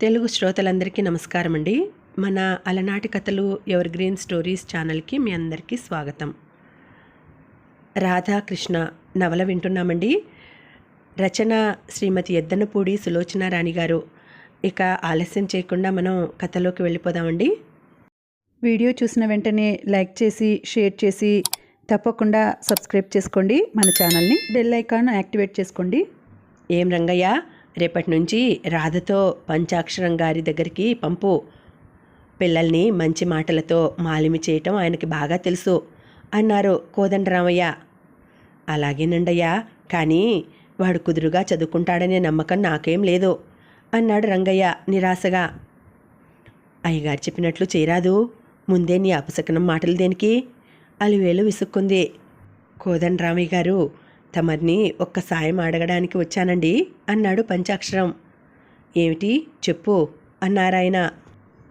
తెలుగు శ్రోతలందరికీ నమస్కారం అండి మన అలనాటి కథలు ఎవర్ గ్రీన్ స్టోరీస్ ఛానల్కి మీ అందరికీ స్వాగతం. రాధాకృష్ణ నవల వింటున్నామండి. రచన శ్రీమతి ఎద్దనపూడి సులోచన రాణి గారు. ఇక ఆలస్యం చేయకుండా మనం కథలోకి వెళ్ళిపోదామండి. వీడియో చూసిన వెంటనే లైక్ చేసి షేర్ చేసి తప్పకుండా సబ్స్క్రైబ్ చేసుకోండి. మన ఛానల్ని బెల్ ఐకాన్ యాక్టివేట్ చేసుకోండి. ఏం రంగయ్య? రేపటి నుంచి రాధతో పంచాక్షరం గారి దగ్గరికి పంపు. పిల్లల్ని మంచి మాటలతో మాలిమి చేయటం ఆయనకి బాగా తెలుసు అన్నారు కోదండరామయ్య. అలాగేనండయ్యా కానీ వాడు కుదురుగా చదువుకుంటాడనే నమ్మకం నాకేం లేదు అన్నాడు రంగయ్య నిరాశగా. అయ్యగారు చెప్పినట్లు చేరాదు ముందే నీ అపశకనం మాటలు దేనికి? అలివేలు విసుక్కుంది. కోదండరామయ్య గారు తమర్ని ఒక్క సాయం అడగడానికి వచ్చానండి అన్నాడు పంచాక్షరం. ఏమిటి? చెప్పు అన్నారాయన.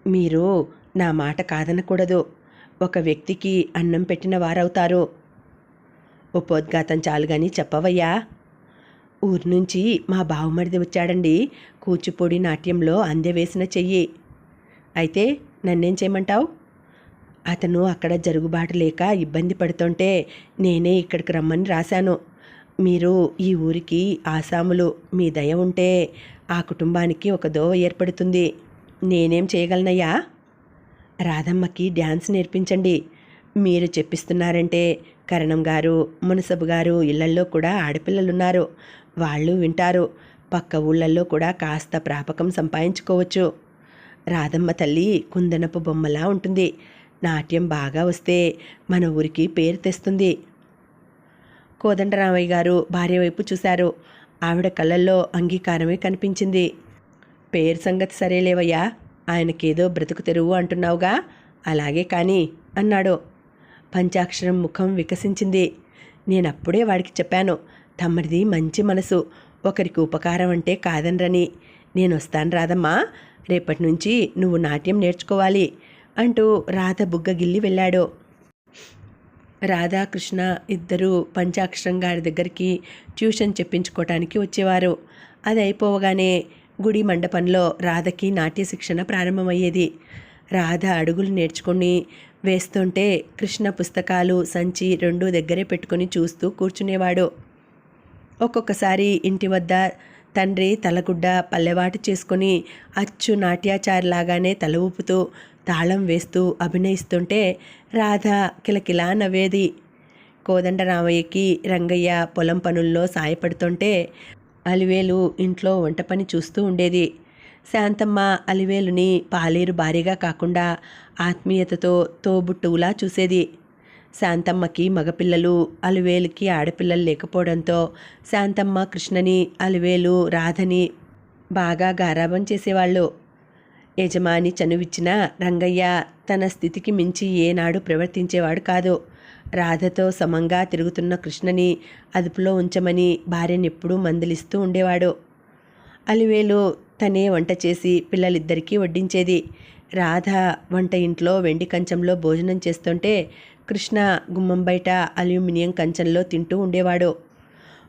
మీరు నా మాట కాదనకూడదు. ఒక వ్యక్తికి అన్నం పెట్టిన వారవుతారు. ఉపోద్ఘాతం చాలుగాని చెప్పవయ్యా. ఊరి నుంచి మా బావమరిది వచ్చాడండి కూచిపూడి నాట్యంలో అందెవేసిన చెయ్యి. అయితే నన్నేం చేయమంటావు? అతను అక్కడ జరుగుబాటు లేక ఇబ్బంది పడుతుంటే నేనే ఇక్కడికి రమ్మని రాశాను. మీరు ఈ ఊరికి ఆసాములు మీ దయ ఉంటే ఆ కుటుంబానికి ఒక దోవ ఏర్పడుతుంది. నేనేం చేయగలనయ్యా? రాధమ్మకి డ్యాన్స్ నేర్పించండి. మీరు చెప్పిస్తున్నారంటే కరణం గారు మునసబు గారు ఇళ్ళల్లో కూడా ఆడపిల్లలున్నారు. వాళ్ళు వింటారు. పక్క ఊళ్ళల్లో కూడా కాస్త ప్రాపకం సంపాదించుకోవచ్చు. రాధమ్మ తల్లి కుందనపు బొమ్మలా ఉంటుంది. నాట్యం బాగా వస్తే మన ఊరికి పేరు తెస్తుంది. కోదండరామయ్య గారు భార్య వైపు చూశారు. ఆవిడ కళ్ళల్లో అంగీకారమే కనిపించింది. పేరు సంగతి సరేలేవయ్యా ఆయనకేదో బ్రతుకు తెరువు అంటున్నావుగా? అలాగే కానీ అన్నాడు. పంచాక్షరం ముఖం వికసించింది. నేనప్పుడే వాడికి చెప్పాను తమరిది మంచి మనసు ఒకరికి ఉపకారం అంటే కాదనరని. నేను వస్తాను రాదమ్మా రేపటి నుంచి నువ్వు నాట్యం నేర్చుకోవాలి అంటూ రాధ బుగ్గగిల్లి వెళ్ళాడు. రాధాకృష్ణ ఇద్దరు పంచాక్షరం గారి దగ్గరికి ట్యూషన్ చెప్పించుకోవటానికి వచ్చేవారు. అది అయిపోవగానే గుడి మండపంలో రాధకి నాట్య శిక్షణ ప్రారంభమయ్యేది. రాధ అడుగులు నేర్చుకుని వేస్తుంటే కృష్ణ పుస్తకాలు సంచి రెండు దగ్గరే పెట్టుకుని చూస్తూ కూర్చునేవాడు. ఒక్కొక్కసారి ఇంటి వద్ద తండ్రి తలగుడ్డ పల్లెవాటు చేసుకుని అచ్చు నాట్యాచారిలాగానే తల ఊపుతూ తాళం వేస్తూ అభినయిస్తుంటే రాధ కిలకిలా నవ్వేది. కోదండరామయ్యకి రంగయ్య పొలం పనుల్లో సాయపడుతుంటే అలివేలు ఇంట్లో వంట పని చూస్తూ ఉండేది. శాంతమ్మ అలివేలుని పాలేరు భారీగా కాకుండా ఆత్మీయతతో తోబుట్టువులా చూసేది. శాంతమ్మకి మగపిల్లలు అలివేలుకి ఆడపిల్లలు లేకపోవడంతో శాంతమ్మ కృష్ణని అలివేలు రాధని బాగా గారాబం చేసేవాళ్ళు. యజమాని చనువిచ్చిన రంగయ్య తన స్థితికి మించి ఏనాడు ప్రవర్తించేవాడు కాదు. రాధతో సమంగా తిరుగుతున్న కృష్ణని అదుపులో ఉంచమని భార్యనెప్పుడూ మందలిస్తూ ఉండేవాడు. అలివేలు తనే వంట చేసి పిల్లలిద్దరికీ వడ్డించేది. రాధ వంట ఇంట్లో వెండి కంచంలో భోజనం చేస్తుంటే కృష్ణ గుమ్మం బయట అల్యూమినియం కంచంలో తింటూ ఉండేవాడు.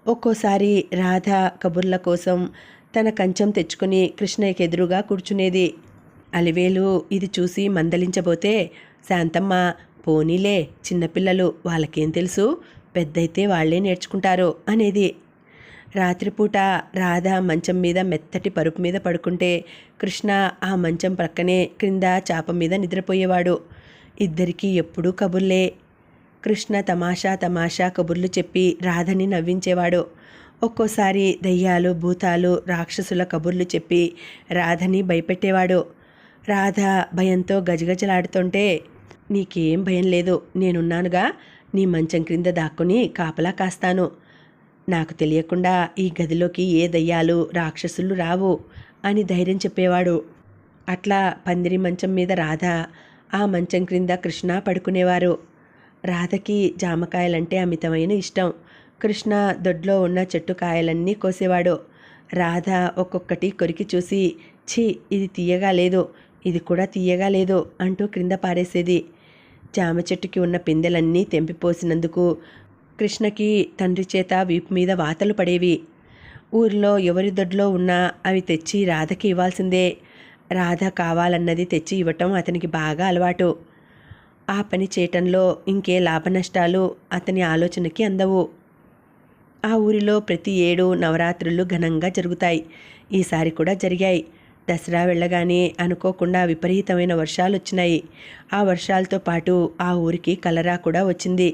ఒక్కోసారి రాధ కబుర్ల కోసం తన కంచం తెచ్చుకుని కృష్ణయ్యకి ఎదురుగా కూర్చునేది. అలివేలు ఇది చూసి మందలించబోతే శాంతమ్మ పోనీలే చిన్నపిల్లలు వాళ్ళకేం తెలుసు? పెద్దయితే వాళ్ళే నేర్చుకుంటారు అనేది. రాత్రిపూట రాధ మంచం మీద మెత్తటి పరుపు మీద పడుకుంటే కృష్ణ ఆ మంచం ప్రక్కనే క్రింద చాప మీద నిద్రపోయేవాడు. ఇద్దరికీ ఎప్పుడూ కబుర్లే. కృష్ణ తమాషా తమాషా కబుర్లు చెప్పి రాధని నవ్వించేవాడు. ఒక్కోసారి దయ్యాలు భూతాలు రాక్షసుల కబుర్లు చెప్పి రాధని భయపెట్టేవాడు. రాధ భయంతో గజగజలాడుతుంటే నీకేం భయం లేదు నేనున్నానుగా నీ మంచం క్రింద దాక్కుని కాపలా కాస్తాను. నాకు తెలియకుండా ఈ గదిలోకి ఏ దయ్యాలు రాక్షసులు రావు అని ధైర్యం చెప్పేవాడు. అట్లా పందిరి మంచం మీద రాధ ఆ మంచం క్రింద కృష్ణ పడుకునేవారు. రాధకి జామకాయలంటే అమితమైన ఇష్టం. కృష్ణ దొడ్లో ఉన్న చెట్టు కాయలన్నీ కోసేవాడు. రాధ ఒక్కొక్కటి కొరికి చూసి ఛీ ఇది తీయగా లేదు ఇది కూడా తీయగా లేదు అంటూ క్రింద పారేసేది. జామ చెట్టుకి ఉన్న పిందెలన్నీ తెంపిపోసినందుకు కృష్ణకి తండ్రి చేత వీపు మీద వాతలు పడేవి. ఊరిలో ఎవరి దొడ్లో ఉన్నా అవి తెచ్చి రాధకి ఇవ్వాల్సిందే. రాధ కావాలన్నది తెచ్చి ఇవ్వటం అతనికి బాగా అలవాటు. ఆ పని చేయటంలో ఇంకే లాభనష్టాలు అతని ఆలోచనకి అందవు. ఆ ఊరిలో ప్రతి ఏడు నవరాత్రులు ఘనంగా జరుగుతాయి. ఈసారి కూడా జరిగాయి. దసరా వెళ్ళగానే అనుకోకుండా విపరీతమైన వర్షాలు వచ్చినాయి ఆ వర్షాలతో పాటు ఆ ఊరికి కలరా కూడా వచ్చింది.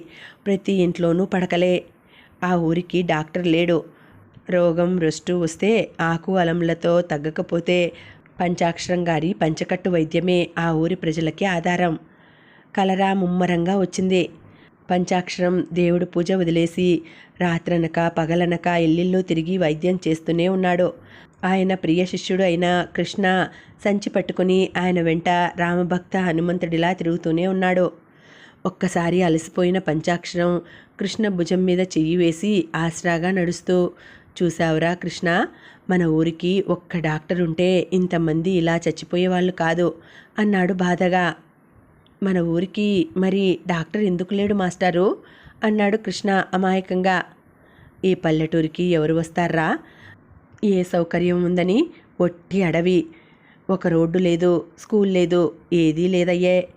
ప్రతి ఇంట్లోనూ పడకలే. ఆ ఊరికి డాక్టర్ లేడు. రోగం రుష్టు వస్తే ఆకు అలములతో తగ్గకపోతే పంచాక్షరం గారి పంచకట్టు వైద్యమే ఆ ఊరి ప్రజలకి ఆధారం. కలరా ముమ్మరంగా వచ్చింది. పంచాక్షరం దేవుడు పూజ వదిలేసి రాత్రనక పగలనక ఇల్లిల్లు తిరిగి వైద్యం చేస్తూనే ఉన్నాడు. ఆయన ప్రియ శిష్యుడు అయిన కృష్ణ సంచి పట్టుకుని ఆయన వెంట రామభక్త హనుమంతుడిలా తిరుగుతూనే ఉన్నాడు. ఒక్కసారి అలసిపోయిన పంచాక్షరం కృష్ణ భుజం మీద చెయ్యి వేసి ఆసరాగా నడుస్తూ చూసావురా కృష్ణ మన ఊరికి ఒక్క డాక్టర్ ఉంటే ఇంతమంది ఇలా చచ్చిపోయేవాళ్ళు కాదు అన్నాడు బాధగా. మన ఊరికి మరి డాక్టర్ ఎందుకు లేడు మాస్టారు? అన్నాడు కృష్ణ అమాయకంగా. ఈ పల్లెటూరికి ఎవరు వస్తారా? ఏ సౌకర్యం ఉందని ఒట్టి అడవి. ఒక రోడ్డు లేదు స్కూల్ లేదు ఏదీ లేదయ్యే.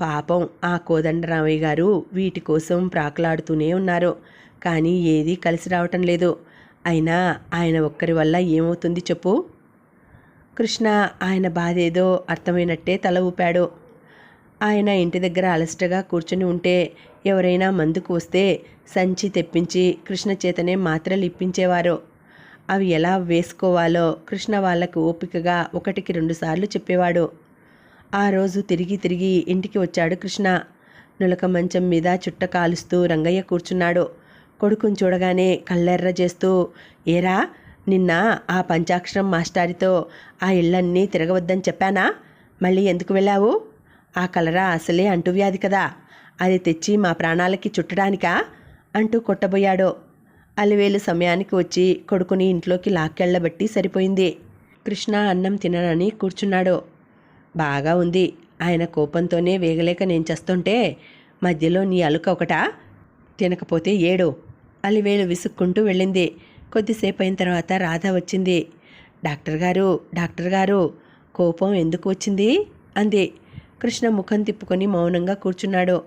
పాపం ఆ కోదండరామయ్య గారు వీటి కోసం ప్రాకులాడుతూనే ఉన్నారు. కానీ ఏదీ కలిసి రావటం లేదు. అయినా ఆయన ఒక్కరి వల్ల ఏమవుతుంది చెప్పు. కృష్ణ ఆయన బాధ ఏదో అర్థమైనట్టే తల ఊపాడు. ఆయన ఇంటి దగ్గర అలసటగా కూర్చుని ఉంటే ఎవరైనా మందుకు వస్తే సంచి తెప్పించి కృష్ణ చేతనే మాత్రలు ఇప్పించేవారు. అవి ఎలా వేసుకోవాలో కృష్ణ వాళ్ళకు ఓపికగా ఒకటికి రెండుసార్లు చెప్పేవాడు. ఆ రోజు తిరిగి తిరిగి ఇంటికి వచ్చాడు కృష్ణ. నులక మంచం మీద చుట్ట కాలుస్తూ రంగయ్య కూర్చున్నాడు. కొడుకుని చూడగానే కళ్ళెర్ర చేస్తూ ఏరా నిన్న ఆ పంచాక్షరం మాస్టారితో ఆ ఇళ్ళన్నీ తిరగవద్దని చెప్పానా? మళ్ళీ ఎందుకు వెళ్ళావు? ఆ కలరా అసలే అంటువ్యాధి కదా. అది తెచ్చి మా ప్రాణాలకి చుట్టడానికా? అంటూ కొట్టబోయాడు. అలివేలు సమయానికి వచ్చి కొడుకుని ఇంట్లోకి లాక్కెళ్ళబట్టి సరిపోయింది. కృష్ణ అన్నం తిననని కూర్చున్నాడు. బాగా ఉంది. ఆయన కోపంతోనే వేగలేక నేను చేస్తుంటే మధ్యలో నీ అలుక ఒకటా? తినకపోతే ఏడు. అలివేలు విసుక్కుంటూ వెళ్ళింది. కొద్దిసేపు అయిన తర్వాత రాధ వచ్చింది. డాక్టర్ గారు డాక్టర్ గారు కోపం ఎందుకు వచ్చింది? అంది. కృష్ణ ముఖం తిప్పుకొని మౌనంగా కూర్చున్నాడు.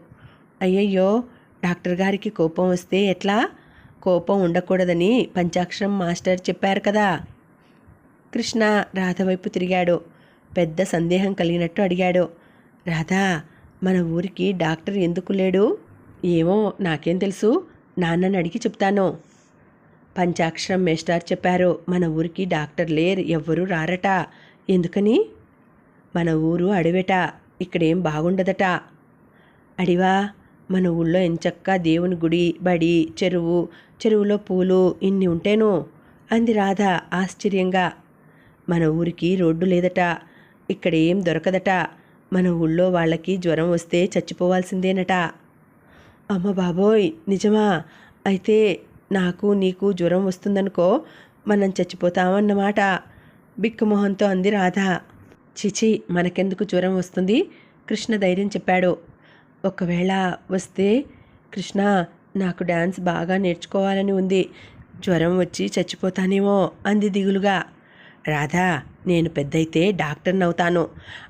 అయ్యయ్యో డాక్టర్ గారికి కోపం వస్తే ఎట్లా? కోపం ఉండకూడదని పంచాక్షరం మాస్టర్ చెప్పారు కదా. కృష్ణ రాధ వైపు తిరిగాడు. పెద్ద సందేహం కలిగినట్టు అడిగాడు. రాధా మన ఊరికి డాక్టర్ ఎందుకు లేడు? ఏమో నాకేం తెలుసు. నాన్నని అడిగి చెప్తాను. పంచాక్షరం మేస్టార్ చెప్పారు. మన ఊరికి డాక్టర్ లేరు ఎవ్వరూ రారట. ఎందుకని? మన ఊరు అడవిట. ఇక్కడేం బాగుండదట. అడివా మన ఊళ్ళో ఎంచక్క దేవుని గుడి బడి చెరువు చెరువులో పూలు ఇన్ని ఉంటేను? అంది రాధ ఆశ్చర్యంగా. మన ఊరికి రోడ్డు లేదట. ఇక్కడ ఏం దొరకదట. మన ఊళ్ళో వాళ్ళకి జ్వరం వస్తే చచ్చిపోవాల్సిందేనట. అమ్మ బాబోయ్ నిజమా? అయితే నాకు నీకు జ్వరం వస్తుందనుకో మనం చచ్చిపోతామన్నమాట. బిక్కుమొహంతో అంది రాధ. చిచి మనకెందుకు జ్వరం వస్తుంది? కృష్ణ ధైర్యం చెప్పాడు. ఒకవేళ వస్తే కృష్ణ నాకు డ్యాన్స్ బాగా నేర్చుకోవాలని ఉంది. జ్వరం వచ్చి చచ్చిపోతానేమో అంది దిగులుగా. రాధా నేను పెద్దయితే డాక్టర్ని అవుతాను.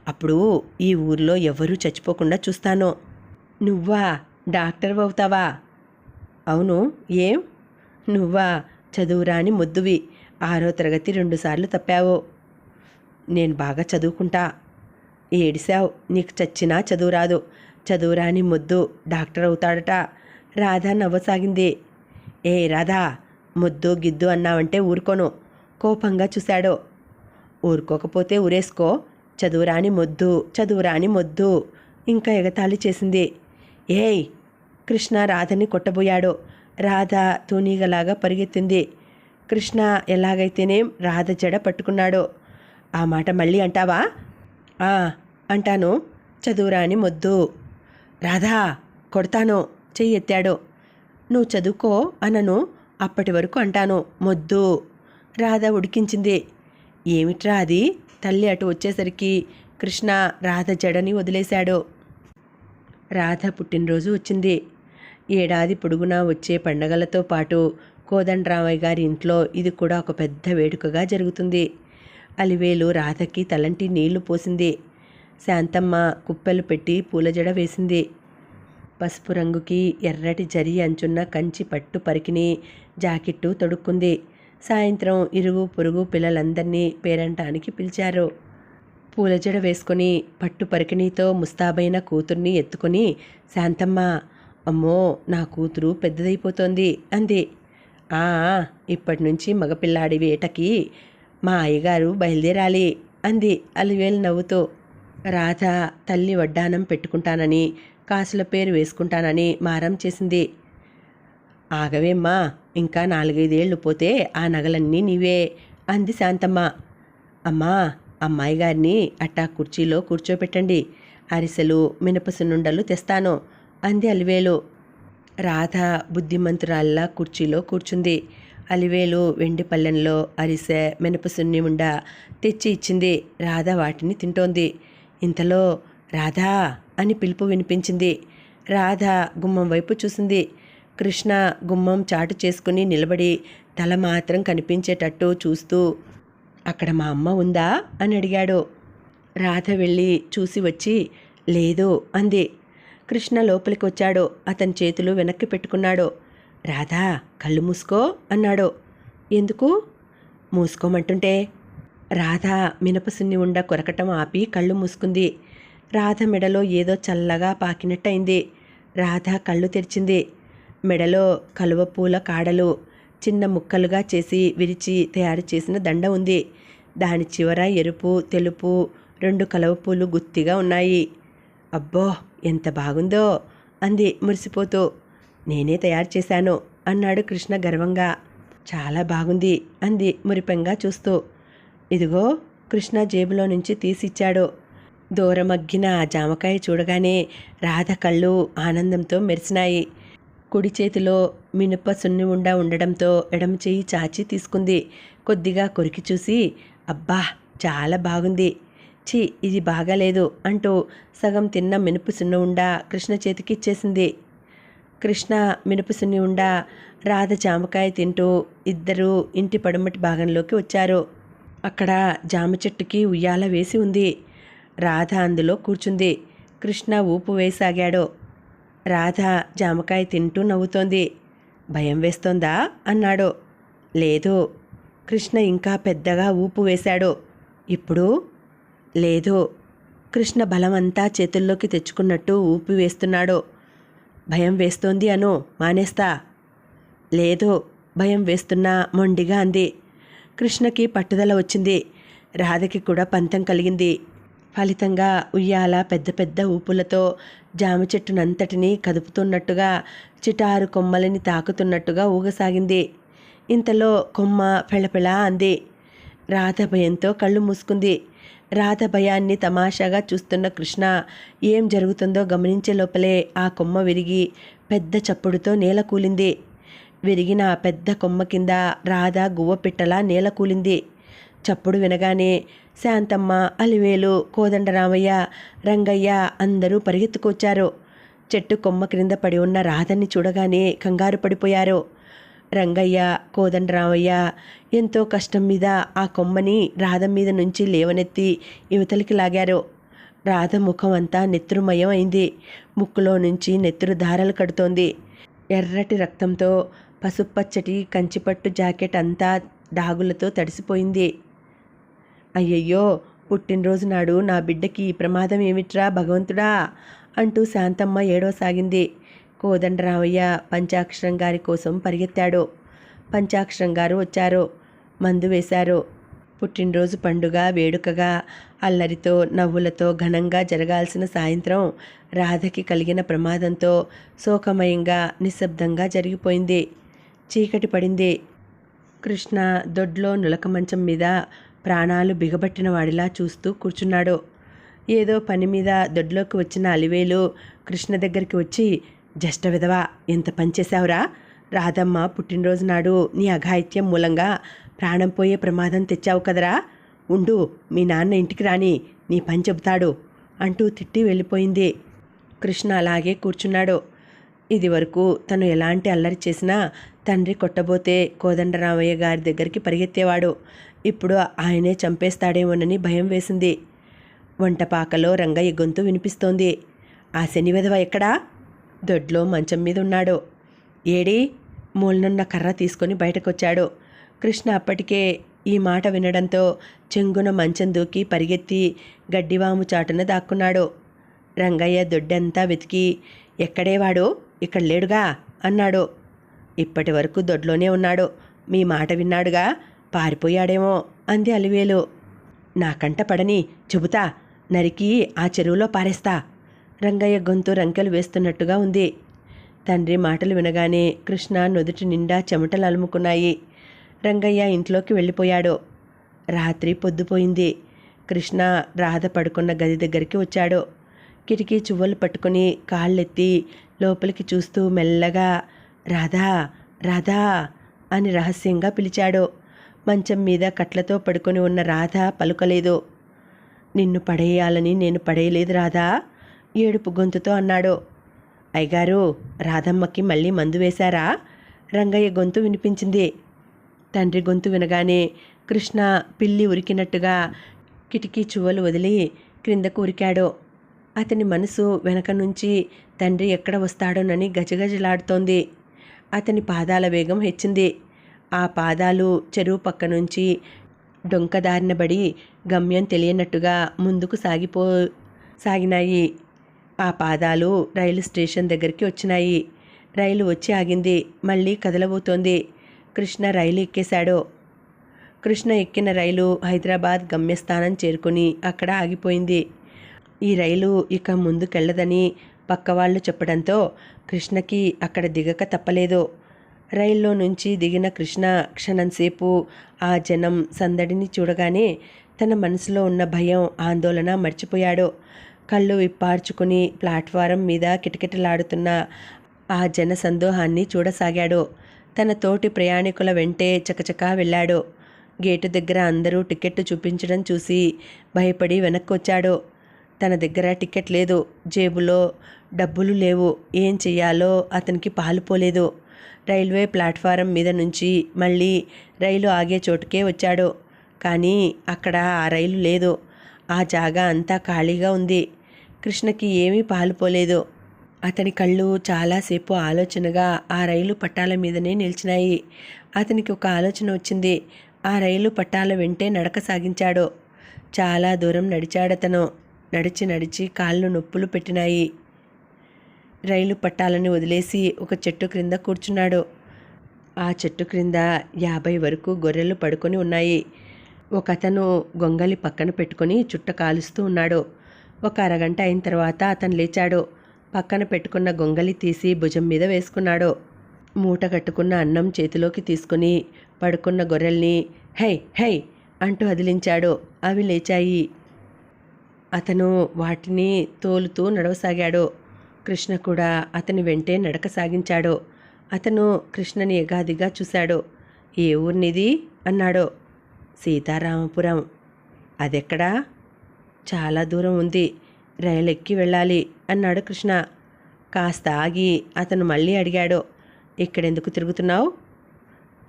అప్పుడు ఈ ఊర్లో ఎవరూ చచ్చిపోకుండా చూస్తాను. నువ్వా? డాక్టర్ అవుతావా? అవును. ఏం? నువ్వా? చదువురాని మొద్దువి. ఆరో తరగతి రెండుసార్లు తప్పావు. నేను బాగా చదువుకుంటా. ఏడిశావు. నీకు చచ్చినా చదువు రాదు చదువురాని మొద్దు డాక్టర్ అవుతాడట. రాధా నవ్వసాగింది. ఏ రాధా ముద్దు గిద్దు అన్నావంటే ఊరుకోను. కోపంగా చూశాడు. ఊరుకోకపోతే ఊరేసుకో. చదువురాని మొద్దు చదువురాని మొద్దు ఇంకా ఎగతాళి చేసింది. ఏయ్! కృష్ణ రాధని కొట్టబోయాడు. రాధ తూనీగలాగా పరిగెత్తింది. కృష్ణ ఎలాగైతేనేం రాధ జడ పట్టుకున్నాడు. ఆ మాట మళ్ళీ అంటావా? ఆ అంటాను. చదువురాని మొద్దు. రాధా కొడతాను. చెయ్యి ఎత్తాడు. నువ్వు చదువుకో అనను. అప్పటి వరకు అంటాను. మొద్దు. రాధ ఉడికించింది. ఏమిట్రా అది? తల్లి అటు వచ్చేసరికి కృష్ణ రాధ జడని వదిలేశాడు. రాధ పుట్టినరోజు వచ్చింది. ఏడాది పొడుగునా వచ్చే పండగలతో పాటు కోదండరామయ్య గారి ఇంట్లో ఇది కూడా ఒక పెద్ద వేడుకగా జరుగుతుంది. అలివేలు రాధకి తలంటి నీళ్ళు పోసింది. శాంతమ్మ కుప్పెలు పెట్టి పూలజడ వేసింది. పసుపు రంగుకి ఎర్రటి జరి అంచున్న కంచి పట్టు పరికిని జాకెట్టు తొడుక్కుంది. సాయంత్రం ఇరుగు పొరుగు పిల్లలందరినీ పేరంటానికి పిలిచారు. పూల జడ వేసుకొని పట్టు పరికిణీతో ముస్తాబైన కూతుర్ని ఎత్తుకొని శాంతమ్మ అమ్మో నా కూతురు పెద్దదైపోతోంది అంది. ఆ ఇప్పటి నుంచి మగపిల్లాడి వేటకి మా అయ్యగారు బయలుదేరాలి అంది అలివేలు నవ్వుతూ. రాధ తల్లి వడ్డానం పెట్టుకుంటానని కాసుల పేరు వేసుకుంటానని మారం చేసింది. ఆగవేమ్మా ఇంకా నాలుగైదేళ్ళు పోతే ఆ నగలన్నీ నీవే అంది శాంతమ్మ. అమ్మా అమ్మాయి గారిని అట్టా కుర్చీలో కూర్చోపెట్టండి అరిసెలు మినపసునుండలు తెస్తాను అంది అలివేలు. రాధ బుద్ధిమంతురాల్లా కుర్చీలో కూర్చుంది. అలివేలు వెండి పల్లెంలో అరిసె మినపసున్ని ఉండ తెచ్చి ఇచ్చింది. రాధ వాటిని తింటోంది. ఇంతలో రాధా అని పిలుపు వినిపించింది. రాధ గుమ్మం వైపు చూసింది. కృష్ణ గుమ్మం చాటు చేసుకుని నిలబడి తల మాత్రం కనిపించేటట్టు చూస్తూ అక్కడ మా అమ్మ ఉందా? అని అడిగాడు. రాధ వెళ్ళి చూసి వచ్చి లేదు అంది. కృష్ణ లోపలికి వచ్చాడు అతని చేతులు వెనక్కి పెట్టుకున్నాడు. రాధా కళ్ళు మూసుకో అన్నాడు. ఎందుకు? మూసుకోమంటుంటే. రాధ మినపసున్ని ఉండ కొరకటం ఆపి కళ్ళు మూసుకుంది. రాధ మెడలో ఏదో చల్లగా పాకినట్టయింది. రాధ కళ్ళు తెరిచింది. మెడలో కలువ పూల కాడలు చిన్న ముక్కలుగా చేసి విరిచి తయారు చేసిన దండ ఉంది. దాని చివర ఎరుపు తెలుపు రెండు కలువ పూలు గుత్తిగా ఉన్నాయి. అబ్బో ఎంత బాగుందో! అంది మురిసిపోతూ. నేనే తయారు చేశాను అన్నాడు కృష్ణ గర్వంగా. చాలా బాగుంది అంది మురిపెంగా చూస్తూ. ఇదిగో కృష్ణ జేబులో నుంచి తీసిచ్చాడు. దూరమగ్గిన ఆ జామకాయ చూడగానే రాధ కళ్ళు ఆనందంతో మెరిసినాయి. కుడి చేతిలో మినప సున్ని ఉండా ఉండడంతో ఎడమ చేయి చాచి తీసుకుంది. కొద్దిగా కొరికి చూసి అబ్బా చాలా బాగుంది. ఛీ ఇది బాగాలేదు అంటూ సగం తిన్న మినప సున్ని ఉండా కృష్ణ చేతికి ఇచ్చేసింది కృష్ణ మినప ఉండా రాధ జామకాయ తింటూ ఇద్దరు ఇంటి పడమటి భాగంలోకి వచ్చారు. అక్కడ జామ చెట్టుకి ఉయ్యాల వేసి ఉంది. రాధ అందులో కూర్చుంది. కృష్ణ ఊపు వేసాగాడు. రాధ జామకాయ తింటూ నవ్వుతోంది. భయం వేస్తోందా? అన్నాడు. లేదు. కృష్ణ ఇంకా పెద్దగా ఊపు వేశాడు. ఇప్పుడు? లేదు. కృష్ణ బలమంతా చేతుల్లోకి తెచ్చుకున్నట్టు ఊపి వేస్తున్నాడు. భయం వేస్తోంది అను మానేస్తా. లేదు భయం వేస్తున్నా మొండిగా అంది. కృష్ణకి పట్టుదల వచ్చింది. రాధకి కూడా పంతం కలిగింది. ఫలితంగా ఉయ్యాల పెద్ద పెద్ద ఊపులతో జామ చెట్టునంతటినీ కదుపుతున్నట్టుగా చిటారు కొమ్మలని తాకుతున్నట్టుగా ఊగసాగింది. ఇంతలో కొమ్మ పెళపెళ అంది. రాధ భయంతో కళ్ళు మూసుకుంది. రాధ భయాన్ని తమాషాగా చూస్తున్న కృష్ణ ఏం జరుగుతుందో గమనించే లోపలే ఆ కొమ్మ విరిగి పెద్ద చప్పుడుతో నేల కూలింది. విరిగిన ఆ పెద్ద కొమ్మ కింద రాధ గువ్వ పిట్టలా నేల కూలింది. చప్పుడు వినగానే శాంతమ్మ అలివేలు కోదండరామయ్య రంగయ్య అందరూ పరిగెత్తుకొచ్చారు. చెట్టు కొమ్మ క్రింద పడి ఉన్న రాధని చూడగానే కంగారు పడిపోయారు. రంగయ్య కోదండరామయ్య ఎంతో కష్టం మీద ఆ కొమ్మని రాధ మీద నుంచి లేవనెత్తి యువతలకి లాగారు. రాధ ముఖం అంతా నెత్తురుమయం అయింది ముక్కులో నుంచి నెత్తురు దారాలు కడుతోంది. ఎర్రటి రక్తంతో పసుపచ్చటి కంచిపట్టు జాకెట్ అంతా దాగులతో తడిసిపోయింది. అయ్యయ్యో పుట్టినరోజు నాడు నా బిడ్డకి ఈ ప్రమాదం ఏమిట్రా భగవంతుడా? అంటూ శాంతమ్మ ఏడవసాగింది. కోదండరామయ్య పంచాక్షరం గారి కోసం పరిగెత్తాడు. పంచాక్షరం గారు వచ్చారు. మందు వేశారు. పుట్టినరోజు పండుగ వేడుకగా అల్లరితో నవ్వులతో ఘనంగా జరగాల్సిన సాయంత్రం రాధకి కలిగిన ప్రమాదంతో శోకమయంగా నిశ్శబ్దంగా జరిగిపోయింది. చీకటి పడింది. కృష్ణ దొడ్లో నులక మంచం మీద ప్రాణాలు బిగబట్టిన వాడిలా చూస్తూ కూర్చున్నాడు. ఏదో పని మీద దొడ్లోకి వచ్చిన అలివేలు కృష్ణ దగ్గరికి వచ్చి జష్ట విధవా ఎంత పనిచేశావురా రాధమ్మ పుట్టినరోజు నాడు నీ అఘాయిత్యం మూలంగా ప్రాణం పోయే ప్రమాదం తెచ్చావు కదరా? ఉండు మీ నాన్న ఇంటికి రాని నీ పని చెబుతాడు అంటూ తిట్టి వెళ్ళిపోయింది. కృష్ణ అలాగే కూర్చున్నాడు. ఇది వరకు తను ఎలాంటి అల్లరి చేసినా తండ్రి కొట్టబోతే కోదండరామయ్య గారి దగ్గరికి పరిగెత్తేవాడు. ఇప్పుడు ఆయనే చంపేస్తాడేమోనని భయం వేసింది. వంటపాకలో రంగయ్య గొంతు వినిపిస్తోంది. ఆ శని విధవ ఎక్కడా? దొడ్లో మంచం మీద ఉన్నాడు ఏడి మూలనున్న కర్ర తీసుకొని బయటకొచ్చాడు. కృష్ణ అప్పటికే ఈ మాట వినడంతో చెంగున మంచం దూకి పరిగెత్తి గడ్డివాము చాటున దాక్కున్నాడు. రంగయ్య దొడ్డంతా వెతికి ఎక్కడే వాడు? ఇక్కడ లేడుగా? అన్నాడు. ఇప్పటి వరకు దొడ్లోనే ఉన్నాడు. మీ మాట విన్నాడుగా? పారిపోయాడేమో అంది అలివేలు. నాకంట పడని చెబుతా. నరికి ఆ చెరువులో పారేస్తా. రంగయ్య గొంతు రంకెలు వేస్తున్నట్టుగా ఉంది. తండ్రి మాటలు వినగానే కృష్ణ నుదుటి నిండా చెమటలు అలుముకున్నాయి. రంగయ్య ఇంట్లోకి వెళ్ళిపోయాడు. రాత్రి పొద్దుపోయింది. కృష్ణ రాధ పడుకున్న గది దగ్గరికి వచ్చాడు. కిటికీ చువ్వలు పట్టుకుని కాళ్ళెత్తి లోపలికి చూస్తూ మెల్లగా రాధా రాధా అని రహస్యంగా పిలిచాడు. మంచం మీద కట్లతో పడుకొని ఉన్న రాధ పలుకలేదు. నిన్ను పడేయాలని నేను పడేయలేదు రాధా. ఏడుపు గొంతుతో అన్నాడు. అయ్యగారు రాధమ్మకి మళ్ళీ మందు వేశారా? రంగయ్య గొంతు వినిపించింది. తండ్రి గొంతు వినగానే కృష్ణ పిల్లి ఉరికినట్టుగా కిటికీ చువ్వలు వదిలి క్రిందకు ఉరికాడు అతని మనసు వెనక నుంచి తండ్రి ఎక్కడ వస్తాడోనని గజగజలాడుతోంది. అతని పాదాల వేగం హెచ్చింది. ఆ పాదాలు చెరువు పక్క నుంచి డొంకదారినబడి గమ్యం తెలియనట్టుగా ముందుకు సాగిపో సాగినాయి. ఆ పాదాలు రైలు స్టేషన్ దగ్గరికి వచ్చినాయి. రైలు వచ్చి ఆగింది. మళ్ళీ కదలబోతోంది. కృష్ణ రైలు ఎక్కేశాడు. కృష్ణ ఎక్కిన రైలు హైదరాబాద్ గమ్యస్థానం చేరుకుని అక్కడ ఆగిపోయింది. ఈ రైలు ఇక ముందుకెళ్ళదని పక్కవాళ్ళు చెప్పడంతో కృష్ణకి అక్కడ దిగక తప్పలేదు. రైల్లో నుంచి దిగిన కృష్ణ క్షణంసేపు ఆ జనం సందడిని చూడగానే తన మనసులో ఉన్న భయం ఆందోళన మర్చిపోయాడు. కళ్ళు విప్పార్చుకుని ప్లాట్ఫారం మీద కిటకిటలాడుతున్న ఆ జన సందోహాన్ని చూడసాగాడు. తన తోటి ప్రయాణికుల వెంటే చకచకా వెళ్ళాడు. గేటు దగ్గర అందరూ టికెట్ చూపించడం చూసి భయపడి వెనక్కొచ్చాడు. తన దగ్గర టికెట్ లేదు. జేబులో డబ్బులు లేవు. ఏం చెయ్యాలో అతనికి పాలుపోలేదు రైల్వే ప్లాట్ఫారం మీద నుంచి మళ్ళీ రైలు ఆగే చోటుకే వచ్చాడు. కానీ అక్కడ ఆ రైలు లేదు. ఆ జాగా అంతా ఖాళీగా ఉంది. కృష్ణకి ఏమీ పాలుపోలేదు. అతని కళ్ళు చాలాసేపు ఆలోచనగా ఆ రైలు పట్టాల మీదనే నిలిచినాయి. అతనికి ఒక ఆలోచన వచ్చింది. ఆ రైలు పట్టాల వెంటే నడక సాగించాడు. చాలా దూరం నడిచాడతను. నడిచి నడిచి కాళ్ళు నొప్పులు పెట్టినాయి. రైలు పట్టాలని వదిలేసి ఒక చెట్టు క్రింద కూర్చున్నాడు. ఆ చెట్టు క్రింద యాభై వరకు గొర్రెలు పడుకొని ఉన్నాయి. ఒకతను గొంగలి పక్కన పెట్టుకొని చుట్ట కాలుస్తూ ఉన్నాడు. ఒక అరగంట అయిన తర్వాత అతను లేచాడు. పక్కన పెట్టుకున్న గొంగలి తీసి భుజం మీద వేసుకున్నాడు. మూట కట్టుకున్న అన్నం చేతిలోకి తీసుకుని పడుకున్న గొర్రెల్ని హై హై అంటూ అదిలించాడు. అవి లేచాయి. అతను వాటిని తోలుతూ నడవసాగాడు. కృష్ణ కూడా అతని వెంటే నడక సాగించాడు. అతను కృష్ణని ఎగాదిగా చూశాడు. ఏ ఊరినిది? అన్నాడు. సీతారామపురం. అదెక్కడా? చాలా దూరం ఉంది. రైలు ఎక్కి వెళ్ళాలి అన్నాడు కృష్ణ. కాస్త ఆగి అతను మళ్ళీ అడిగాడు ఇక్కడెందుకు తిరుగుతున్నావు?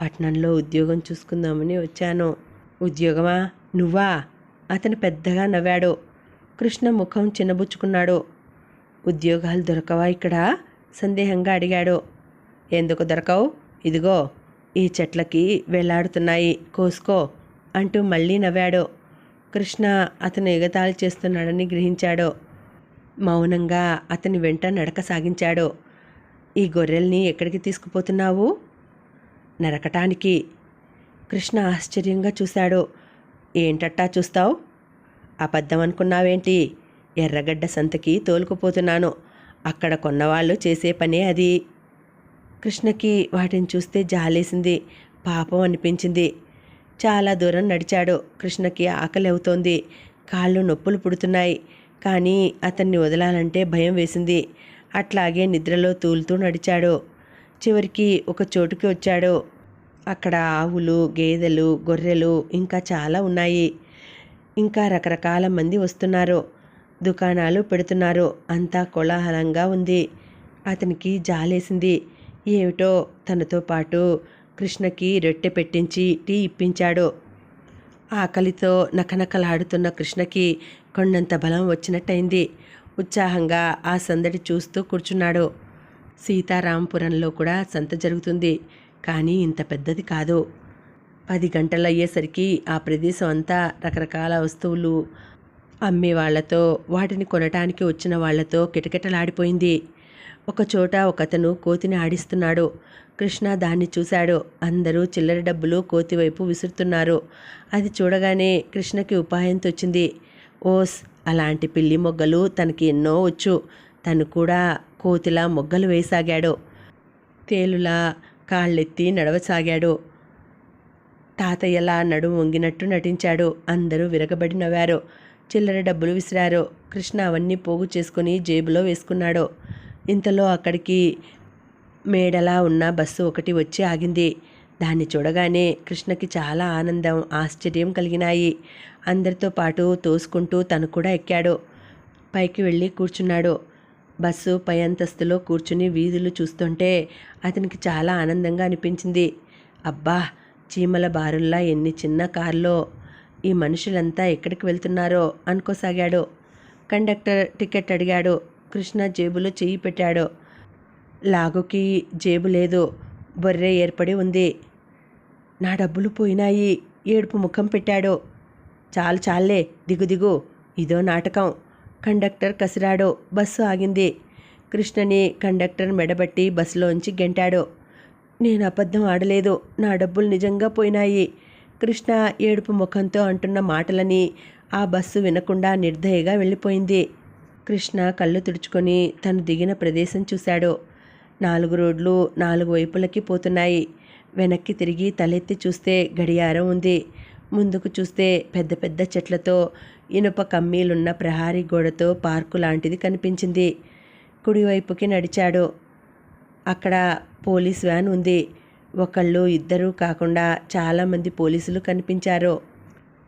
పట్నంలో ఉద్యోగం చూసుకుందామని వచ్చాను. ఉద్యోగమా? నువ్వా? అతను పెద్దగా నవ్వాడు. కృష్ణ ముఖం చిన్నబుచ్చుకున్నాడు. ఉద్యోగాలు దొరకవా ఇక్కడ? సందేహంగా అడిగాడు. ఎందుకు దొరకవు? ఇదిగో ఈ చెట్లకి వేలాడుతున్నాయి. కోసుకో అంటూ మళ్ళీ నవ్వాడు. కృష్ణ అతను ఎగతాళి చేస్తున్నాడని గ్రహించాడో. మౌనంగా అతని వెంట నడక సాగించాడో. ఈ గొర్రెల్ని ఎక్కడికి తీసుకుపోతున్నావు? నరకటానికి. కృష్ణ ఆశ్చర్యంగా చూశాడు. ఏంటట్టా చూస్తావు? అబద్ధం అనుకున్నావేంటి? ఎర్రగడ్డ సంతకి తోలుకుపోతున్నాను. అక్కడ కొన్నవాళ్ళు చేసే పనే అది. కృష్ణకి వాటిని చూస్తే జాలేసింది. పాపం అనిపించింది. చాలా దూరం నడిచాడు. కృష్ణకి ఆకలి అవుతోంది కాళ్ళు నొప్పులు పుడుతున్నాయి. కానీ అతన్ని వదలాలంటే భయం వేసింది. అట్లాగే నిద్రలో తూలుతూ నడిచాడు. చివరికి ఒక చోటుకి వచ్చాడు. అక్కడ ఆవులు గేదెలు గొర్రెలు ఇంకా చాలా ఉన్నాయి. ఇంకా రకరకాల మంది వస్తున్నారు. దుకాణాలు పెడుతున్నారు. అంతా కోలాహలంగా ఉంది. అతనికి జాలేసింది. ఏమిటో తనతో పాటు కృష్ణకి రొట్టె పెట్టించి టీ ఇప్పించాడు. ఆకలితో నకనకలాడుతున్న కృష్ణకి కొండంత బలం వచ్చినట్టయింది. ఉత్సాహంగా ఆ సందడి చూస్తూ కూర్చున్నాడు. సీతారాంపురంలో కూడా సంత జరుగుతుంది. కానీ ఇంత పెద్దది కాదు. పది గంటలయ్యేసరికి ఆ ప్రదేశం అంతా రకరకాల వస్తువులు అమ్మే వాళ్ళతో వాటిని కొనటానికి వచ్చిన వాళ్ళతో కిటకిటలాడిపోయింది. ఒకచోట ఒకతను కోతిని ఆడిస్తున్నాడు. కృష్ణ దాన్ని చూశాడు. అందరూ చిల్లర డబ్బులు కోతి వైపు విసురుతున్నారు. అది చూడగానే కృష్ణకి ఉపాయం తోచింది. ఓస్ అలాంటి పిల్లి మొగ్గలు తనకి ఎన్నో వచ్చు. తను కూడా కోతిలా మొగ్గలు వేయసాగాడు. తేలులా కాళ్ళెత్తి నడవసాగాడు. తాతయ్యలా నడుము వంగినట్టు నటించాడు. అందరూ విరగబడి నవ్వారు. చిల్లర డబ్బులు విసిరారు. కృష్ణ అవన్నీ పోగు చేసుకుని జేబులో వేసుకున్నాడు. ఇంతలో అక్కడికి మేడలా ఉన్న బస్సు ఒకటి వచ్చి ఆగింది. దాన్ని చూడగానే కృష్ణకి చాలా ఆనందం ఆశ్చర్యం కలిగినాయి. అందరితో పాటు తోసుకుంటూ తను కూడా ఎక్కాడు. పైకి వెళ్ళి కూర్చున్నాడు. బస్సు పై అంతస్తులో కూర్చుని వీధులు చూస్తుంటే అతనికి చాలా ఆనందంగా అనిపించింది. అబ్బా చీమల బారుల్లా ఎన్ని చిన్న కార్లో ఈ మనుషులంతా ఎక్కడికి వెళ్తున్నారో అనుకోసాగాడు. కండక్టర్ టికెట్ అడిగాడు. కృష్ణ జేబులో చెయ్యి పెట్టాడు. లాగుకి జేబు లేదు. బొర్రె ఏర్పడి ఉంది. నా డబ్బులు పోయినాయి. ఏడుపు ముఖం పెట్టాడు. చాలు చాలే దిగు దిగు. ఇదో నాటకం. కండక్టర్ కసిరాడు. బస్సు ఆగింది. కృష్ణని కండక్టర్ మెడబట్టి బస్సులోంచి గెంటాడు. నేను అబద్ధం ఆడలేదు. నా డబ్బులు నిజంగా పోయినాయి. కృష్ణ ఏడుపు ముఖంతో అంటున్న మాటలని ఆ బస్సు వినకుండా నిర్దయగా వెళ్ళిపోయింది. కృష్ణ కళ్ళు తుడుచుకొని తను దిగిన ప్రదేశం చూశాడు. నాలుగు రోడ్లు నాలుగు వైపులకి పోతున్నాయి. వెనక్కి తిరిగి తలెత్తి చూస్తే గడియారం ఉంది. ముందుకు చూస్తే పెద్ద పెద్ద చెట్లతో ఇనుప కమ్మీలున్న ప్రహారీ గోడతో పార్కు లాంటిది కనిపించింది. కుడివైపుకి నడిచాడు. అక్కడ పోలీస్ వ్యాన్ ఉంది. ఒకళ్ళు ఇద్దరు కాకుండా చాలామంది పోలీసులు కనిపించారు.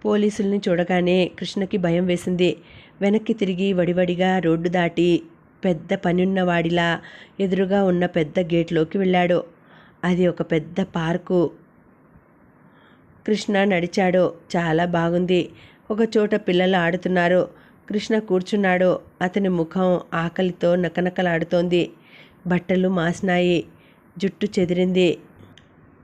పోలీసుల్ని చూడగానే కృష్ణకి భయం వేసింది. వెనక్కి తిరిగి వడివడిగా రోడ్డు దాటి పెద్ద పనున్నవాడిలా ఎదురుగా ఉన్న పెద్ద గేట్లోకి వెళ్ళాడు. అది ఒక పెద్ద పార్కు. కృష్ణ నడిచాడు. చాలా బాగుంది. ఒక చోట పిల్లలు ఆడుతున్నారు. కృష్ణ కూర్చున్నాడు. అతని ముఖం ఆకలితో నకనకలాడుతోంది. బట్టలు మాసినాయి. జుట్టు చెదిరింది.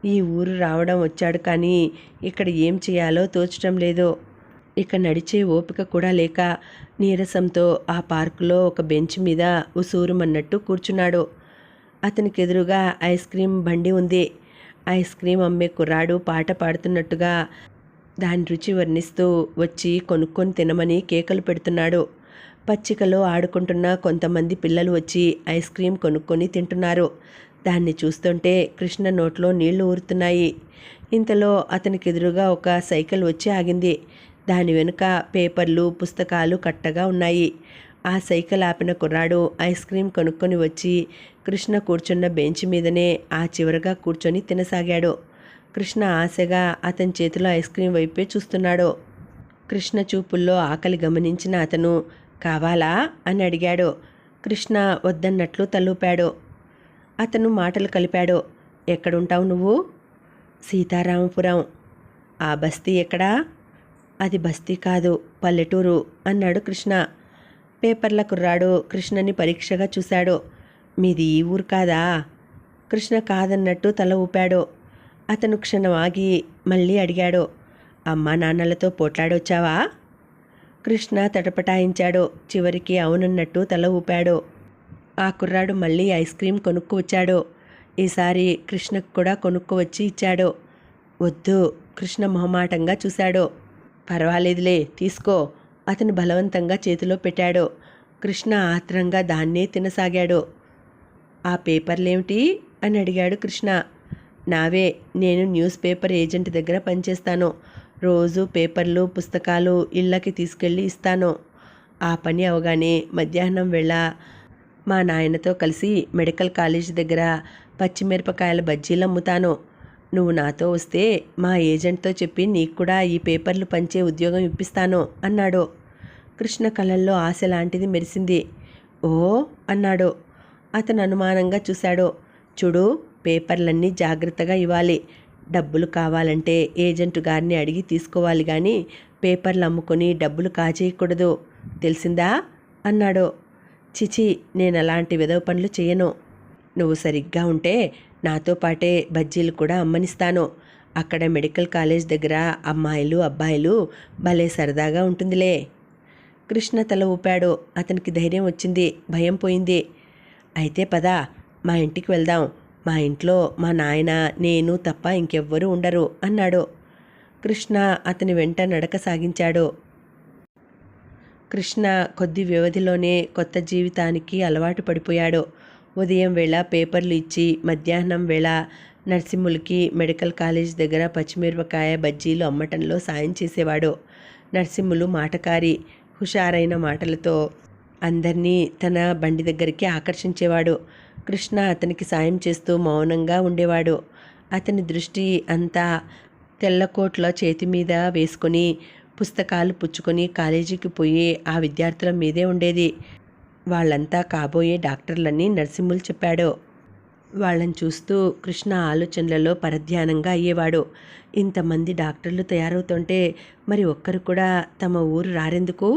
ఈ ఊరు రావడం వచ్చాడు కానీ ఇక్కడ ఏం చేయాలో తోచటం లేదు. ఇక నడిచే ఓపిక కూడా లేక నీరసంతో ఆ పార్కులో ఒక బెంచ్ మీద ఉసూరుమన్నట్టు కూర్చున్నాడు. అతనికి ఎదురుగా ఐస్ క్రీం బండి ఉంది. ఐస్ క్రీమ్ అమ్మే కుర్రాడు పాట పాడుతున్నట్టుగా దాని రుచి వర్ణిస్తూ వచ్చి కొనుక్కొని తినమని కేకలు పెడుతున్నాడు. పచ్చికలో ఆడుకుంటున్న కొంతమంది పిల్లలు వచ్చి ఐస్ క్రీమ్ కొనుక్కొని తింటున్నారు. దాన్ని చూస్తుంటే కృష్ణ నోట్లో నీళ్ళు ఊరుతున్నాయి. ఇంతలో అతనికి ఎదురుగా ఒక సైకిల్ వచ్చి ఆగింది. దాని వెనుక పేపర్లు పుస్తకాలు కట్టగా ఉన్నాయి. ఆ సైకిల్ ఆపిన కుర్రాడు ఐస్ క్రీం కొనుక్కొని వచ్చి కృష్ణ కూర్చున్న బెంచ్ మీదనే ఆ చివరగా కూర్చొని తినసాగాడు. కృష్ణ ఆశగా అతని చేతిలో ఐస్ క్రీం వైపే చూస్తున్నాడు. కృష్ణ చూపుల్లో ఆకలి గమనించిన అతను కావాలా? అని అడిగాడు. కృష్ణ వద్దన్నట్లు తలూపాడు. అతను మాటలు కలిపాడు. ఎక్కడుంటావు నువ్వు? సీతారామపురం. ఆ బస్తీ ఎక్కడా? అది బస్తీ కాదు పల్లెటూరు అన్నాడు కృష్ణ. పేపర్ల కుర్రాడు కృష్ణని పరీక్షగా చూశాడు. మీది ఈ ఊరు కాదా? కృష్ణ కాదన్నట్టు తల ఊపాడు. అతను క్షణం ఆగి మళ్ళీ అడిగాడు అమ్మా నాన్నలతో పోట్లాడొచ్చావా? కృష్ణ తటపటాయించాడు చివరికి అవునన్నట్టు తల ఊపాడు. ఆ కుర్రాడు మళ్ళీ ఐస్ క్రీం కొనుక్కు వచ్చాడు ఈసారి కృష్ణకు కూడా కొనుక్కు వచ్చి ఇచ్చాడు. వద్దు కృష్ణ మొహమాటంగా చూశాడు. పర్వాలేదులే తీసుకో అతను బలవంతంగా చేతిలో పెట్టాడు. కృష్ణ ఆత్రంగా దాన్నే తినసాగాడు. ఆ పేపర్లేమిటి? అని అడిగాడు కృష్ణ. నావే నేను న్యూస్ పేపర్ ఏజెంట్ దగ్గర పనిచేస్తాను. రోజు పేపర్లు పుస్తకాలు ఇళ్ళకి తీసుకెళ్ళి ఇస్తాను. ఆ పని అవగానే మధ్యాహ్నం వేళ మా నాయనతో కలిసి మెడికల్ కాలేజ్ దగ్గర పచ్చిమిరపకాయల బజ్జీలు అమ్ముతాను. నువ్వు నాతో వస్తే మా ఏజెంట్తో చెప్పి నీకు కూడా ఈ పేపర్లు పంచే ఉద్యోగం ఇప్పిస్తాను అన్నాడు. కృష్ణ కళల్లో ఆశ లాంటిది మెరిసింది. ఓ అన్నాడు. అతను అనుమానంగా చూశాడు. చూడు పేపర్లన్నీ జాగ్రత్తగా ఇవ్వాలి. డబ్బులు కావాలంటే ఏజెంట్ గారిని అడిగి తీసుకోవాలి కానీ పేపర్లు అమ్ముకొని డబ్బులు కాజేయకూడదు. తెలిసిందా? అన్నాడు. చిచి నేను అలాంటి విధవ పనులు చేయను. నువ్వు సరిగ్గా ఉంటే నాతో పాటే బజ్జీలు కూడా అమ్మనిస్తాను. అక్కడ మెడికల్ కాలేజ్ దగ్గర అమ్మాయిలు అబ్బాయిలు భలే సరదాగా ఉంటుందిలే. కృష్ణ తల ఊపాడు. అతనికి ధైర్యం వచ్చింది. భయం పోయింది. అయితే పద మా ఇంటికి వెళ్దాం. మా ఇంట్లో మా నాయన నేను తప్ప ఇంకెవ్వరూ ఉండరు అన్నాడు. కృష్ణ అతని వెంట నడక సాగించాడు. కృష్ణ కొద్ది వ్యవధిలోనే కొత్త జీవితానికి అలవాటు పడిపోయాడు. ఉదయం వేళ పేపర్లు ఇచ్చి మధ్యాహ్నం వేళ నర్సింహులకి మెడికల్ కాలేజ్ దగ్గర పచ్చిమిరపకాయ బజ్జీలు అమ్మటంలో సాయం చేసేవాడు. నర్సింహులు మాటకారి హుషారైన మాటలతో అందరినీ తన బండి దగ్గరికి ఆకర్షించేవాడు. కృష్ణ అతనికి సాయం చేస్తూ మౌనంగా ఉండేవాడు. అతని దృష్టి అంతా తెల్లకోట్ల చేతి మీద వేసుకొని పుస్తకాలు పుచ్చుకొని కాలేజీకి పోయి ఆ విద్యార్థుల మీదే ఉండేది. వాళ్ళంతా కాబోయే డాక్టర్లని నర్సింహులు చెప్పాడో. వాళ్ళని చూస్తూ కృష్ణ ఆలోచనలలో పరధ్యానంగా అయ్యేవాడు. ఇంతమంది డాక్టర్లు తయారవుతుంటే మరి ఒక్కరు కూడా తమ ఊరు రారెందుకు?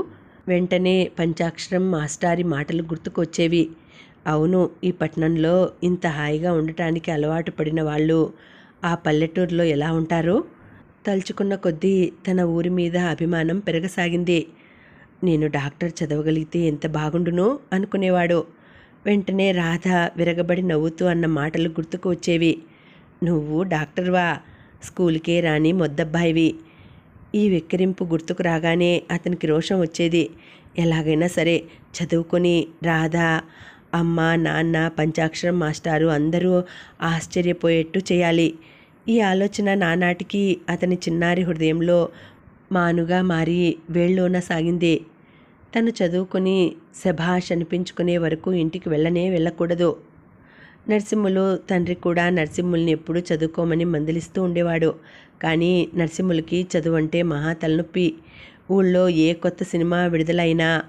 వెంటనే పంచాక్షరం మాస్టారి మాటలు గుర్తుకొచ్చేవి. అవును ఈ పట్టణంలో ఇంత హాయిగా ఉండటానికి అలవాటు పడిన వాళ్ళు ఆ పల్లెటూరులో ఎలా ఉంటారు? తలుచుకున్న కొద్దీ తన ఊరి మీద అభిమానం పెరగసాగింది. నేను డాక్టర్ చదవగలిగితే ఎంత బాగుండునో అనుకునేవాడు. వెంటనే రాధ విరగబడి నవ్వుతూ అన్న మాటలు గుర్తుకు వచ్చేవి. నువ్వు డాక్టర్వా స్కూల్కే రాని మొద్దబ్బాయివి. ఈ వెక్కిరింపు గుర్తుకు రాగానే అతనికి రోషం వచ్చేది. ఎలాగైనా సరే చదువుకొని రాధ అమ్మ నాన్న పంచాక్షరం మాస్టారు అందరూ ఆశ్చర్యపోయేట్టు చేయాలి. ఈ ఆలోచన నానాటికి అతని చిన్నారి హృదయంలో మానుగా మారి వేళ్ళోన సాగింది. తను చదువుకొని శభాష్ అనిపించుకునే వరకు ఇంటికి వెళ్ళనే వెళ్ళకూడదు. నరసింహులు తండ్రి కూడా నరసింహుల్ని ఎప్పుడూ చదువుకోమని మందలిస్తూ ఉండేవాడు. కానీ నరసింహులకి చదువు అంటే మహా తలనొప్పి. ఊళ్ళో ఏ కొత్త సినిమా విడుదలైనా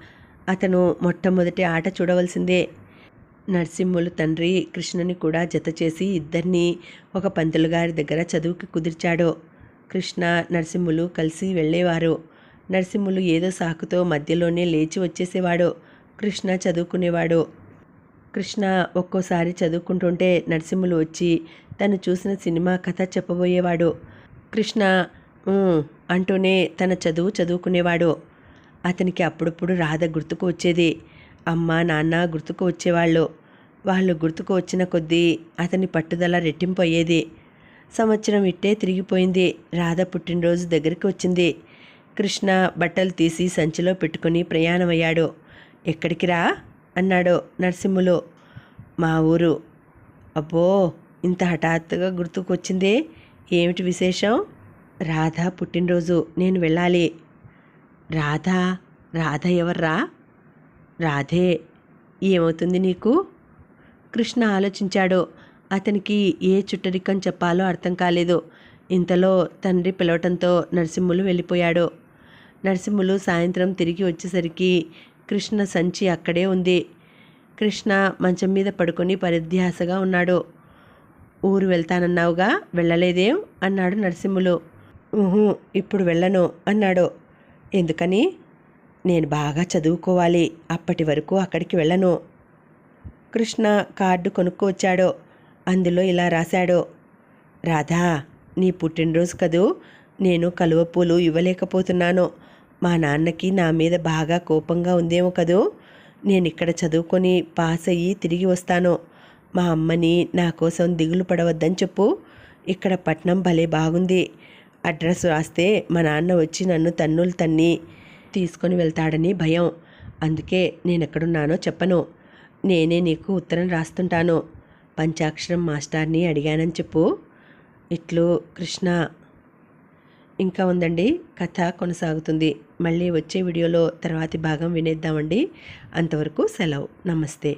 అతను మొట్టమొదటి ఆట చూడవలసిందే. నరసింహులు తండ్రి కృష్ణని కూడా జత చేసి ఇద్దరిని ఒక పంతులు గారి దగ్గర చదువుకి కుదిర్చాడు. కృష్ణ నరసింహులు కలిసి వెళ్ళేవారు. నరసింహులు ఏదో సాకుతో మధ్యలోనే లేచి వచ్చేసేవాడు. కృష్ణ చదువుకునేవాడు. కృష్ణ ఒక్కోసారి చదువుకుంటుంటే నరసింహులు వచ్చి తను చూసిన సినిమా కథ చెప్పబోయేవాడు. కృష్ణ అంటూనే తన చదువు చదువుకునేవాడు. అతనికి అప్పుడప్పుడు రాధ గుర్తుకు వచ్చేది. అమ్మ నాన్న గుర్తుకు వచ్చేవాళ్ళు. వాళ్ళు గుర్తుకు వచ్చిన కొద్దీ అతని పట్టుదల రెట్టింపు అయ్యేది. సంవత్సరం ఇట్టే తిరిగిపోయింది. రాధ పుట్టినరోజు దగ్గరికి వచ్చింది. కృష్ణ బట్టలు తీసి సంచిలో పెట్టుకుని ప్రయాణమయ్యాడు. ఎక్కడికి రా? అన్నాడు నరసింహులు. మా ఊరు. అబ్బో! ఇంత హఠాత్తుగా గుర్తుకొచ్చిందే. ఏమిటి విశేషం? రాధ పుట్టినరోజు. నేను వెళ్ళాలి. రాధ? రాధ ఎవర్రా? రాధే. ఏమవుతుంది నీకు? కృష్ణ ఆలోచించాడు. అతనికి ఏ చుట్టరికం చెప్పాలో అర్థం కాలేదు. ఇంతలో తండ్రి పిలవటంతో నరసింహులు వెళ్ళిపోయాడు. నరసింహులు సాయంత్రం తిరిగి వచ్చేసరికి కృష్ణ సంచి అక్కడే ఉంది. కృష్ణ మంచం మీద పడుకొని పరిధ్యాసగా ఉన్నాడు. ఊరు వెళ్తానన్నావుగా? వెళ్ళలేదేం? అన్నాడు నరసింహులు. ఊహు ఇప్పుడు వెళ్ళను అన్నాడు. ఎందుకని? నేను బాగా చదువుకోవాలి. అప్పటి వరకు అక్కడికి వెళ్ళను. కృష్ణ కార్డు కొనుక్కు వచ్చాడు అందులో ఇలా రాశాడు. రాధా నీ పుట్టినరోజు కదూ? నేను కలువ పూలు ఇవ్వలేకపోతున్నాను. మా నాన్నకి నా మీద బాగా కోపంగా ఉందేమో కదూ? నేను ఇక్కడ చదువుకొని పాస్ అయ్యి తిరిగి వస్తాను. మా అమ్మని నా కోసం దిగులు పడవద్దని చెప్పు. ఇక్కడ పట్నం భలే బాగుంది. అడ్రస్ రాస్తే మా నాన్న వచ్చి నన్ను తన్నులు తన్ని తీసుకొని వెళ్తాడని భయం. అందుకే నేను ఎక్కడున్నానో చెప్పను. నేనే నీకు ఉత్తరం రాస్తుంటాను. పంచాక్షరం మాస్టర్ని అడిగానని చెప్పు. ఇట్లు కృష్ణ ఇంకా ఉందండి. కథ కొనసాగుతుంది. మళ్ళీ వచ్చే వీడియోలో తర్వాతి భాగం వినేద్దామండి. అంతవరకు సెలవు. నమస్తే.